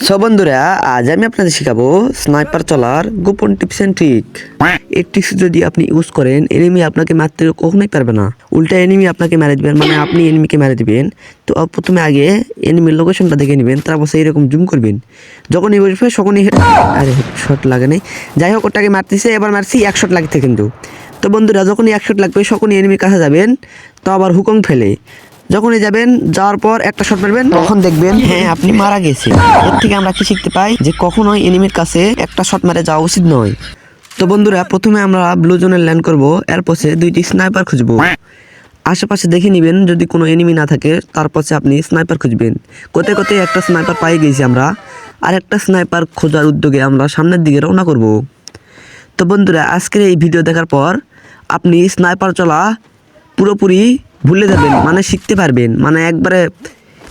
So বন্ধুরা আজ আমি আপনাদের শেখাবো স্নাইপার চলার গোপন টিপস এন্ড ট্রিক এই টিপস যদি আপনি ইউজ করেন এনিমি আপনাকে মারতে কখনোই পারবে না। উল্টা এনিমি আপনাকে মেরে দিবেন মানে আপনি এনিমিকে মেরে দিবেন। তো প্রথমে আগে এনিমির লোকেশনটা দেখে নেবেন তারপর সেই এরকম জুম করবেন। যখনই বসবে তখনই head- আরে শট লাগে নাই। যাই হোক ওটাকে মারতেছে এবার মারছি এক শট লাগছে কিন্তু। তো বন্ধুরা যখনই এক শট লাগবে তখনই এনিমির কাছে যাবেন তো আবার হুকং ফেলে। যখনই যাবেন যাওয়ার পর একটা শট মারবেন। তখন দেখবেন হ্যাঁ। আপনি মারা গেছেন। এর থেকে আমরা কি শিখতে পাই? যে কখনোই এনিমির কাছে একটা শট মারে যাওয়া উচিত নয়। তো বন্ধুরা প্রথমে আমরা ব্লু জোনে ল্যান্ড করব এরপর দুইটি স্নাইপার খুঁজবো। আশেপাশে দেখে নেবেন যদি কোনো এনিমি না থাকে তারপর আপনি স্নাইপার খুঁজবেন। কোথায় কোথায় একটা স্নাইপার পাই গেছি আমরা আর একটা স্নাইপার খোঁজার উদ্যোগে আমরা সামনের দিকে রওনা করব। তো বন্ধুরা আজকের এই ভিডিও দেখার পর আপনি স্নাইপার চলা পুরোপুরি ভুলে যাবেন মানে শিখতে পারবেন মানে একবারে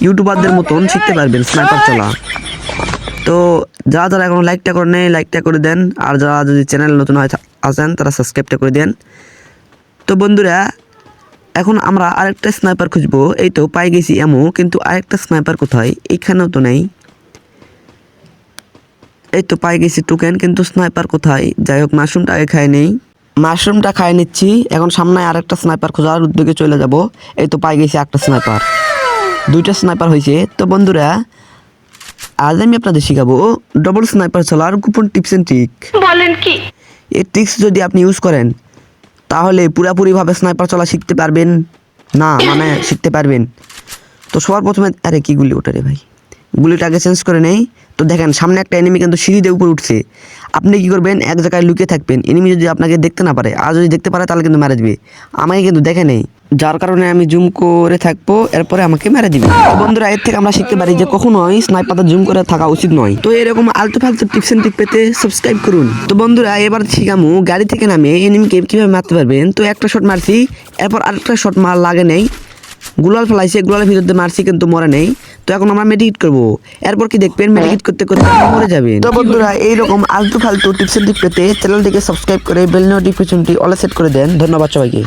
ইউটিউবারদের মতন শিখতে পারবেন স্নাইপার চলা। তো যারা যারা এখন লাইকটা করে নেই লাইকটা করে দেন, আর যারা যদি চ্যানেল নতুন হয়, আছেন, তারা সাবস্ক্রাইবটা করে দেন। তো বন্ধুরা, এখন আমরা আরেকটা স্নাইপার খুঁজবো, এই তো পাই গেছি এমন কিন্তু আরেকটা স্নাইপার কোথায়? এইখানেও তো নেই। এই তো পাই গেছি টোকেন কিন্তু স্নাইপার কোথায়? যাই হোক, মাশরুমটা আগে খাই নেই। মাশরুমটা খাই নিচ্ছি। এখন সামনে আরেকটা স্নাইপার খোঁজার উদ্যোগে চলে যাব। এই তো পাই গেছি একটা স্নাইপার দুইটা স্নাইপার হয়েছে তো বন্ধুরা আজ আমি আপনাদের শেখাবো ডবল স্নাইপার চলার গোপন টিপস এন্ড ট্রিক বলেন কি? এই ট্রিক্স যদি আপনি ইউজ করেন তাহলে পুরাপুরিভাবে স্নাইপার চলা শিখতে পারবেন। না মানে শিখতে পারবেন। তো সবার প্রথমে আরে কি গুলি ওটা রে ভাই? গুলিটা আগে চেঞ্জ করে নেই। তো দেখেন সামনে একটা এনিমি কিন্তু সিঁড়ি দিয়ে উপরে উঠছে। আপনি কি করবেন? এক জায়গায় লুকিয়ে থাকবেন। এনিমি যদি আপনাকে দেখতে না পারে, আর যদি দেখতে পারে, তাহলে কিন্তু মেরে দিবে। আমাকে কিন্তু দেখে নেই। যার কারণে আমি জুম করে থাকব, এরপরে আমাকে মেরে দিবে। বন্ধুরা, এর থেকে আমরা শিখতে পারি যে কখনোই স্নাইপারটা জুম করে থাকা উচিত নয়। তো এরকম আলতু ফালতু টিপস এন্ড পেতে সাবস্ক্রাইব করুন। তো বন্ধুরা, এবার শিখামু গাড়ি থেকে নামে এনিমিকে কীভাবে মারতে পারবেন। তো একটা শট মারছি, এরপর আরেকটা শট মার লাগে নেই। গুলাল ফেলাইছে, গুলালের ভিতর মারছি কিন্তু মরে নেই। তো এখন আমরা মেডিকেট করব। এরপর কি দেখবেন? মেডিকেট করতে করতে মরে যাবে তো বন্ধুরা, এইরকম আলতু ফালতু টিপস এন্ড পেতে চ্যানেলটিকে সাবস্ক্রাইব করে বেল নোটিফিকেশনটি অলে সেট করে দেন। ধন্যবাদ সবাইকে।